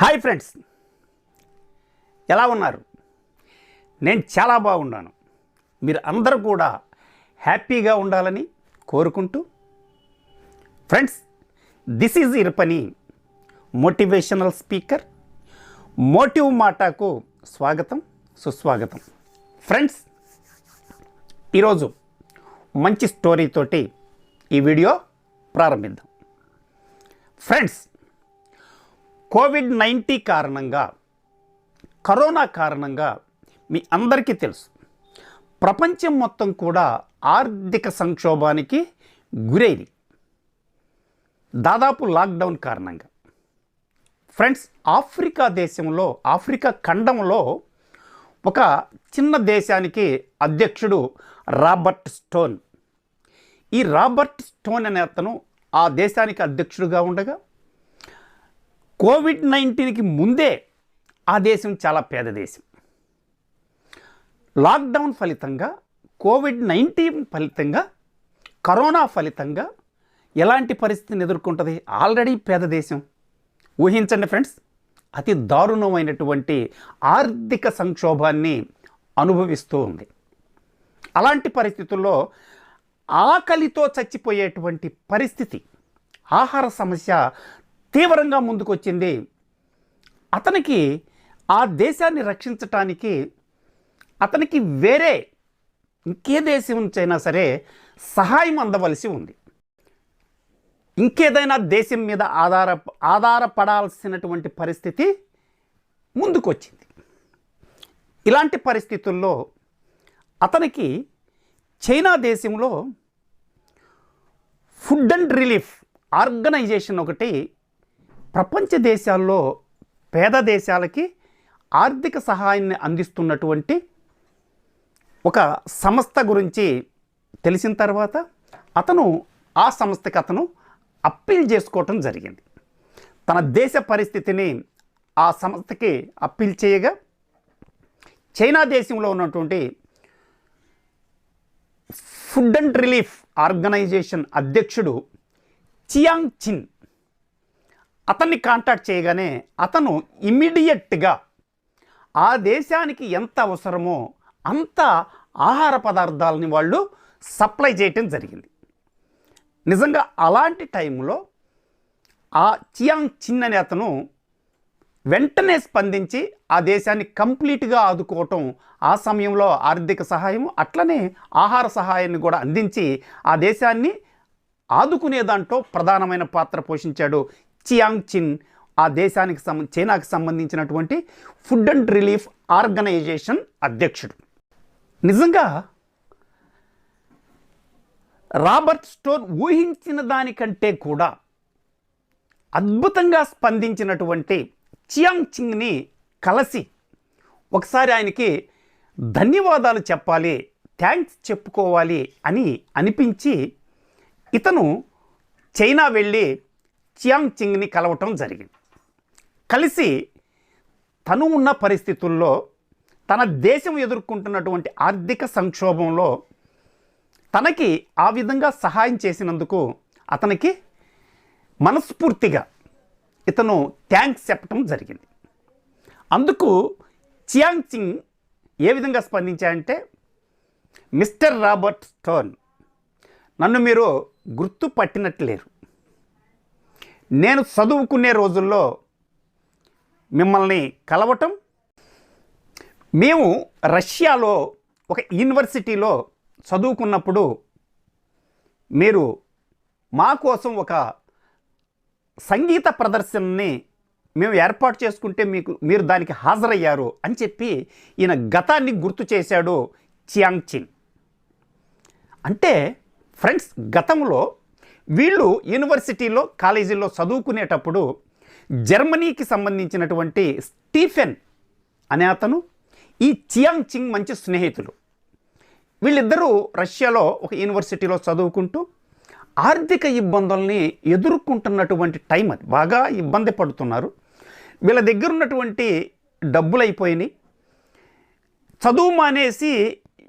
Hi friends. ఎలా ఉన్నారు? నేను చాలా బాగున్నాను. మీరు అందరూ కూడా హ్యాపీగా ఉండాలని కోరుకుంటూ ఫ్రెండ్స్ దిస్ ఈజ్ ఇర్పని మోటివేషనల్ స్పీకర్ మోటివ్ మాటాకు స్వాగతం సుస్వాగతం. ఫ్రెండ్స్ ఈరోజు మంచి స్టోరీతోటి ఈ వీడియో ప్రారంభిద్దాం. ఫ్రెండ్స్ కోవిడ్ నైంటీ కారణంగా కరోనా కారణంగా మీ అందరికీ తెలుసు. ప్రపంచం మొత్తం కూడా ఆర్థిక సంక్షోభానికి గురైంది. దాదాపు లాక్డౌన్ కారణంగా. ఫ్రెండ్స్ ఆఫ్రికా దేశంలో ఆఫ్రికా ఖండంలో ఒక చిన్న దేశానికి అధ్యక్షుడు రాబర్ట్ స్టోన్. ఈ రాబర్ట్ స్టోన్ అనే అతను ఆ దేశానికి అధ్యక్షుడిగా ఉండగా కోవిడ్ నైన్టీన్కి ముందే ఆ దేశం చాలా పేద దేశం. లాక్డౌన్ ఫలితంగా కోవిడ్ నైన్టీన్ ఫలితంగా కరోనా ఫలితంగా ఎలాంటి పరిస్థితిని ఎదుర్కొంటుంది? ఆల్రెడీ పేద దేశం. ఊహించండి ఫ్రెండ్స్ అతి దారుణమైనటువంటి ఆర్థిక సంక్షోభాన్ని అనుభవిస్తూ ఉంది. అలాంటి పరిస్థితుల్లో ఆకలితో చచ్చిపోయేటువంటి పరిస్థితి ఆహార సమస్య తీవ్రంగా ముందుకొచ్చింది. అతనికి ఆ దేశాన్ని రక్షించటానికి అతనికి వేరే ఇంకే దేశం నుంచైనా సరే సహాయం అందవలసి ఉంది. ఇంకేదైనా దేశం మీద ఆధార ఆధారపడాల్సినటువంటి పరిస్థితి ముందుకొచ్చింది. ఇలాంటి పరిస్థితుల్లో అతనికి చైనా దేశంలో ఫుడ్ అండ్ రిలీఫ్ ఆర్గనైజేషన్ ఒకటి ప్రపంచ దేశాల్లో పేద దేశాలకి ఆర్థిక సహాయాన్ని అందిస్తున్నటువంటి ఒక సంస్థ గురించి తెలిసిన తర్వాత అతను ఆ సంస్థకి అతను అప్పీల్ చేసుకోవటం జరిగింది. తన దేశ పరిస్థితిని ఆ సంస్థకి అప్పీల్ చేయగా చైనా దేశంలో ఉన్నటువంటి ఫుడ్ అండ్ రిలీఫ్ ఆర్గనైజేషన్ అధ్యక్షుడు చియాంగ్ చిన్ అతన్ని కాంటాక్ట్ చేయగానే అతను ఇమ్మీడియట్గా ఆ దేశానికి ఎంత అవసరమో అంత ఆహార పదార్థాలని వాళ్ళు సప్లై చేయటం జరిగింది. నిజంగా అలాంటి టైంలో ఆ చియాంగ్ చిన్ అనే అతను వెంటనే స్పందించి ఆ దేశాన్ని కంప్లీట్గా ఆదుకోవటం ఆ సమయంలో ఆర్థిక సహాయం అట్లనే ఆహార సహాయాన్ని కూడా అందించి ఆ దేశాన్ని ఆదుకునే దాంట్లో ప్రధానమైన పాత్ర పోషించాడు చియాంగ్చిన్ ఆ దేశానికి సంబ చైనాకి సంబంధించినటువంటి ఫుడ్ అండ్ రిలీఫ్ ఆర్గనైజేషన్ అధ్యక్షుడు. నిజంగా రాబర్ట్ స్టోర్ ఊహించిన దానికంటే కూడా అద్భుతంగా స్పందించినటువంటి చియాంగ్ చింగ్ని కలిసి ఒకసారి ఆయనకి ధన్యవాదాలు చెప్పాలి థ్యాంక్స్ చెప్పుకోవాలి అని అనిపించి ఇతను చైనా వెళ్ళి చియాంగ్ చింగ్ని కలవటం జరిగింది. కలిసి తను ఉన్న పరిస్థితుల్లో తన దేశం ఎదుర్కొంటున్నటువంటి ఆర్థిక సంక్షోభంలో తనకి ఆ విధంగా సహాయం చేసినందుకు అతనికి మనస్ఫూర్తిగా ఇతను థ్యాంక్స్ చెప్పటం జరిగింది. అందుకు చియాంగ్ చింగ్ ఏ విధంగా స్పందించాయంటే మిస్టర్ రాబర్ట్ స్టోన్ నన్ను మీరు గుర్తుపట్టినట్లేరు. నేను చదువుకునే రోజుల్లో మిమ్మల్ని కలవటం మేము రష్యాలో ఒక యూనివర్సిటీలో చదువుకున్నప్పుడు మీరు మా కోసం ఒక సంగీత ప్రదర్శనని మేము ఏర్పాటు చేసుకుంటే మీకు మీరు దానికి హాజరయ్యారు అని చెప్పి ఈయన గతాన్ని గుర్తు చేశాడు చియాంగ్ చిన్ అంటే ఫ్రెండ్స్ గతంలో వీళ్ళు యూనివర్సిటీలో కాలేజీలో చదువుకునేటప్పుడు జర్మనీకి సంబంధించినటువంటి స్టీఫెన్ అనే అతను ఈ చియాంగ్ చింగ్ మంచి స్నేహితులు. వీళ్ళిద్దరూ రష్యాలో ఒక యూనివర్సిటీలో చదువుకుంటూ ఆర్థిక ఇబ్బందుల్ని ఎదుర్కొంటున్నటువంటి టైం అది. బాగా ఇబ్బంది పడుతున్నారు. వీళ్ళ దగ్గర ఉన్నటువంటి డబ్బులు అయిపోయినాయి. చదువు మానేసి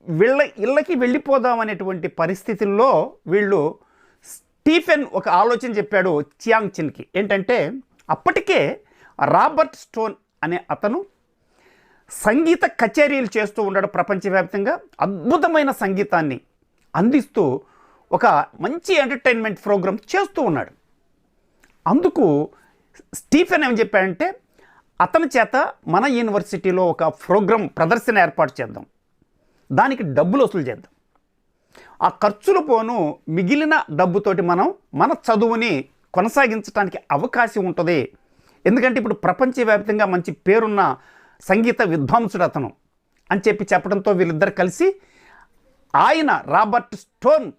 వీళ్ళ ఇళ్ళకి వెళ్ళిపోదాం అనేటువంటి పరిస్థితుల్లో వీళ్ళు స్టీఫెన్ ఒక ఆలోచన చెప్పాడు చియాంగ్ చిన్కి. ఏంటంటే అప్పటికే రాబర్ట్ స్టోన్ అనే అతను సంగీత కచేరీలు చేస్తూ ఉన్నాడు ప్రపంచవ్యాప్తంగా అద్భుతమైన సంగీతాన్ని అందిస్తూ ఒక మంచి ఎంటర్టైన్మెంట్ ప్రోగ్రామ్ చేస్తూ ఉన్నాడు. అందుకు స్టీఫెన్ ఏం చెప్పాడంటే అతని చేత మన యూనివర్సిటీలో ఒక ప్రోగ్రాం ప్రదర్శన ఏర్పాటు చేద్దాం. దానికి డబ్బులు వసూలు చేద్దాం. ఆ ఖర్చులు పోను మిగిలిన డబ్బుతోటి మనం మన చదువుని కొనసాగించడానికి అవకాశం ఉంటుంది. ఎందుకంటే ఇప్పుడు ప్రపంచవ్యాప్తంగా మంచి పేరున్న సంగీత విద్వాంసుడు అతను అని చెప్పి చెప్పడంతో వీళ్ళిద్దరు కలిసి ఆయన రాబర్ట్ స్టోన్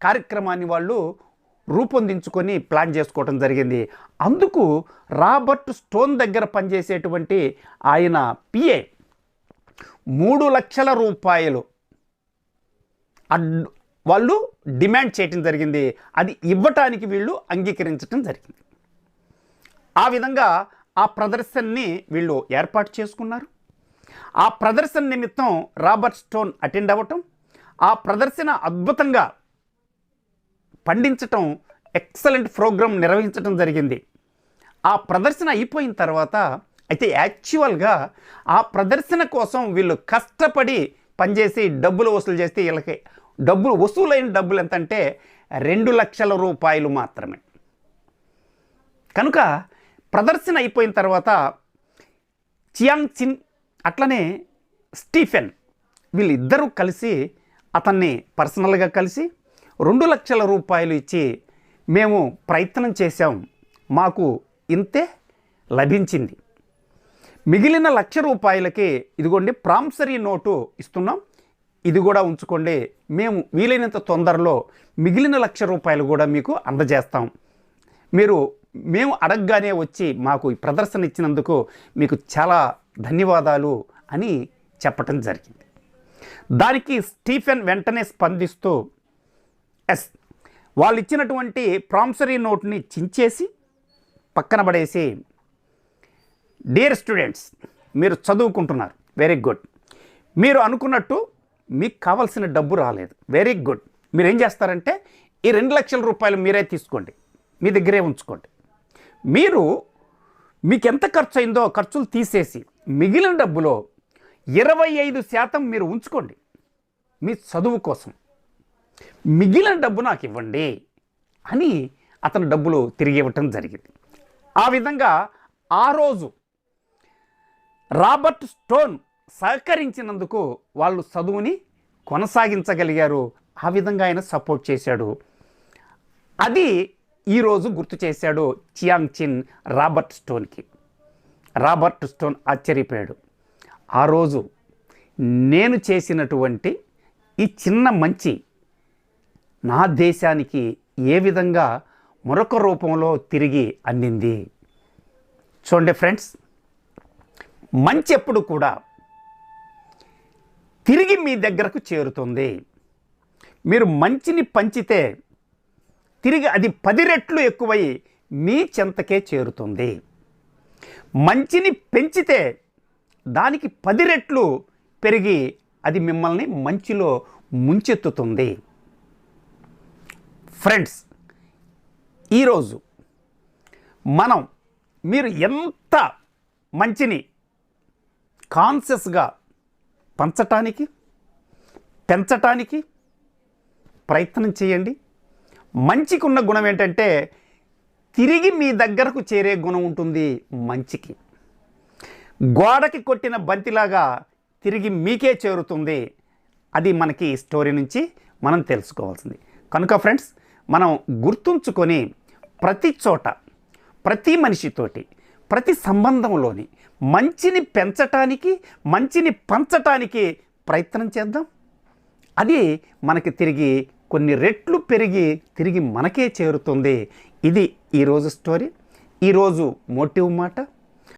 కార్యక్రమాన్ని వాళ్ళు రూపొందించుకొని ప్లాన్ చేసుకోవడం జరిగింది. అందుకు రాబర్ట్ స్టోన్ దగ్గర పనిచేసేటువంటి ఆయన పిఏ మూడు లక్షల రూపాయలు వాళ్ళు డిమాండ్ చేయటం జరిగింది. అది ఇవ్వటానికి వీళ్ళు అంగీకరించటం జరిగింది. ఆ విధంగా ఆ ప్రదర్శనని వీళ్ళు ఏర్పాటు చేసుకున్నారు. ఆ ప్రదర్శన నిమిత్తం రాబర్ట్ స్టోన్ అటెండ్ అవ్వటం ఆ ప్రదర్శన అద్భుతంగా పండించటం ఎక్సలెంట్ ప్రోగ్రాం నిర్వహించటం జరిగింది. ఆ ప్రదర్శన అయిపోయిన తర్వాత అయితే యాక్చువల్గా ఆ ప్రదర్శన కోసం వీళ్ళు కష్టపడి పనిచేసి డబ్బులు వసూలు చేస్తే వీళ్ళకి డబ్బులు వసూలైన డబ్బులు ఎంత అంటే రెండు లక్షల రూపాయలు మాత్రమే. కనుక ప్రదర్శన అయిపోయిన తర్వాత చియాంగ్ చిన్ అట్లనే స్టీఫెన్ వీళ్ళిద్దరూ కలిసి అతన్ని పర్సనల్గా కలిసి రెండు లక్షల రూపాయలు ఇచ్చి మేము ప్రయత్నం చేశాం మాకు ఇంతే లభించింది. మిగిలిన లక్ష రూపాయలకి ఇదిగోండి ప్రాంసరీ నోటు ఇస్తున్నాం. ఇది కూడా ఉంచుకోండి. మేము వీలైనంత తొందరలో మిగిలిన లక్ష రూపాయలు కూడా మీకు అందజేస్తాం. మీరు మేము అడగగానే వచ్చి మాకు ఈ ప్రదర్శన ఇచ్చినందుకు మీకు చాలా ధన్యవాదాలు అని చెప్పటం జరిగింది. దానికి స్టీఫెన్ వెంటనే స్పందిస్తూ ఎస్ వాళ్ళు ఇచ్చినటువంటి ప్రాంసరీ నోట్ని చించేసి పక్కన పడేసి డియర్ స్టూడెంట్స్ మీరు చదువుకుంటున్నారు. Very good. మీరు అనుకున్నట్టు మీకు కావాల్సిన డబ్బు రాలేదు. వెరీ గుడ్ మీరు ఏం చేస్తారంటే ఈ రెండు లక్షల రూపాయలు మీరే తీసుకోండి. మీ దగ్గరే ఉంచుకోండి. మీరు మీకు ఎంత ఖర్చు అయిందో ఖర్చులు తీసేసి మిగిలిన డబ్బులో ఇరవై ఐదు శాతం మీరు ఉంచుకోండి. మీ చదువు కోసం. మిగిలిన డబ్బు నాకు ఇవ్వండి అని అతను డబ్బులు తిరిగి ఇవ్వటం జరిగింది. ఆ విధంగా ఆ రోజు రాబర్ట్ స్టోన్ సహకరించినందుకు వాళ్ళు చదువుని కొనసాగించగలిగారు. ఆ విధంగా ఆయన సపోర్ట్ చేశాడు. అది ఈరోజు గుర్తు చేశాడు చియాంగ్ చిన్ రాబర్ట్ స్టోన్కి. రాబర్ట్ స్టోన్ ఆశ్చర్యపోయాడు. ఆ రోజు నేను చేసినటువంటి ఈ చిన్న మంచి నా దేశానికి ఏ విధంగా మరొక రూపంలో తిరిగి అందింది. చూడండి ఫ్రెండ్స్ మంచి ఎప్పుడు కూడా తిరిగి మీ దగ్గరకు చేరుతుంది. మీరు మంచిని పంచితే తిరిగి అది పది రెట్లు ఎక్కువై మీ చెంతకే చేరుతుంది. మంచిని పెంచితే దానికి పది రెట్లు పెరిగి అది మిమ్మల్ని మంచిలో ముంచెత్తుతుంది. ఫ్రెండ్స్ ఈరోజు మనం మీరు ఎంత మంచిని కాన్షియస్గా పంచటానికి పెంచటానికి ప్రయత్నం చేయండి. మంచికి ఉన్న గుణం ఏంటంటే తిరిగి మీ దగ్గరకు చేరే గుణం ఉంటుంది మంచికి. గోడకి కొట్టిన బంతిలాగా తిరిగి మీకే చేరుతుంది. అది మనకి స్టోరీ నుంచి మనం తెలుసుకోవాల్సింది. కనుక ఫ్రెండ్స్ మనం గుర్తుంచుకొని ప్రతి చోట ప్రతి మనిషితోటి ప్రతి సంబంధంలోని మంచిని పెంచటానికి మంచిని పంచటానికి ప్రయత్నం చేద్దాం. అది మనకి తిరిగి కొన్ని రెట్లు పెరిగి తిరిగి మనకే చేరుతుంది. ఇది ఈరోజు స్టోరీ. ఈరోజు మోటివ్ మాట.